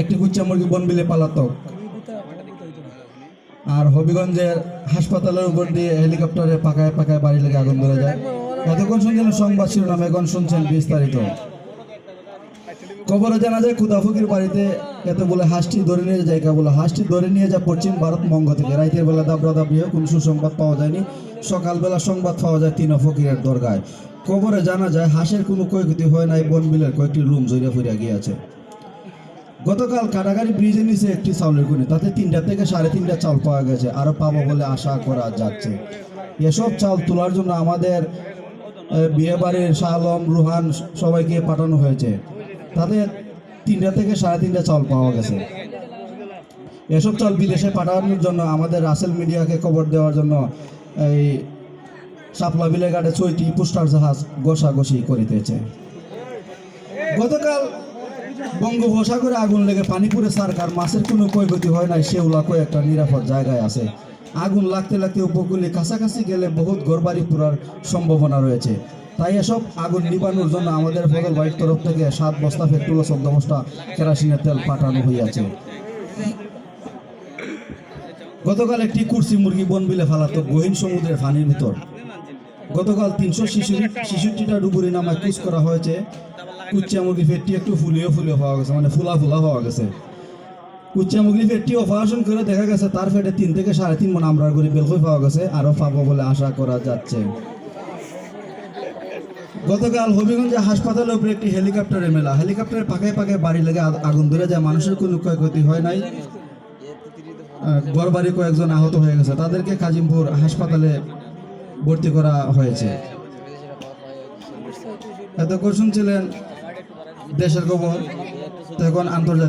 একটি কুচ্চা মুরগি বনবিলে পালাতক আর হবিগঞ্জের হাসপাতালের উপর দিয়ে হেলিকপ্টারে পাকায় পাকায় বাড়ি লেগে আগুন ধরে যায়। এতক্ষণ শুনছিলেন সংবাদ শিরোনাম, এখন শুনছেন বিস্তারিত। খবরে জানা যায় খুদাফুকির বাড়িতে এতগুলো হাঁসটি ধরে নিয়ে যায় বলে হাঁসটি ধরে নিয়ে যায় পশ্চিম ভারত বঙ্গ থেকে। রাইতের বেলা দাবরা দাবিয়ে কোনো সুসংবাদ পাওয়া যায়নি। সকালবেলা সংবাদ পাওয়া যায় তিন ফকিরের দরগায়। খবরে জানা যায়, হাঁসের কোনো ক্ষয়ক্ষতি হয় নাই বনবিলের কয়েকটি রুম জড়িয়ে ফিরে গিয়েছে। গতকাল কাটাগাড়ি ব্রিজের নিচে একটি চাউলের গুণি তাতে তিনটা থেকে সাড়ে তিনটা চাল পাওয়া গেছে। আরও পাবো বলে আশা করা যাচ্ছে। এসব চাল তোলার জন্য আমাদের বিয়ে বাড়ির শাহ আলম, রুহান সবাইকে পাঠানো হয়েছে। তাদের তিনটা থেকে সাড়ে তিনটা চাল পাওয়া গেছে। এসব চাল বিদেশে পাঠানোর জন্য আমাদের রাসেল মিডিয়াকে খবর দেওয়ার জন্য এই সাপলা বিলে ঘাটে ছয়টি পোস্টার জাহাজ গোসাগোসি করিতেছে। গতকাল বঙ্গোপসাগরে আগুন লেগে পানিপুরে সারকার, মাছের কোনো ক্ষয়ক্ষতি হয় নাই সেউলা একটা নিরাপদ জায়গায় আছে। আগুন লাগতে লাগতে উপকূলে কাছাকাছি গেলে বহুত ঘরবাড়ি পুরার সম্ভাবনা রয়েছে। তাই এসব আগুন নিবানোর জন্য আমাদের ফজল বাড়ির তরফ থেকে সাত বস্তা ও চোদ্দ বস্তা কেরাসিনের তেল পাঠানো হইয়াছে। গতকাল একটি কুর্সি মুরগি বনবিলে ফালাতো গহীন সমুদ্রের পানির ভিতর। গতকাল তিনশো শিশু শিশুটিটা ডুবুরি নামায় কুচ করা হয়েছে। কুচ্চা মুরগি ফেটটি একটু ফুলিয়ে ফুলিয়ে হওয়া গেছে মানে ফুলা ফুলা হওয়া গেছে। কুচ্চা মুরগি ফেটটি অপারেশন করে দেখা গেছে তার ফেটে তিন থেকে সাড়ে তিন মন আমরা করে বেলকই পাওয়া গেছে, আরও পাবো বলে আশা করা যাচ্ছে। গতকাল হবিগঞ্জে হাসপাতালের উপরে একটি হেলিকপ্টারের মেলা। হেলিকপ্টারের পাকায় পাকায় বাড়ি লেগে আগুন ধরে যায়, মানুষের কোনো ক্ষয়ক্ষতি হয় নাই। ঘর বাড়ি কয়েকজন আহত হয়ে গেছে। তাদেরকে কাজিমপুর হাসপাতালে ভর্তি করা হয়েছে। এতক্ষণ শুনছিলেন দেশের খবর তখন আন্তর্জাতিক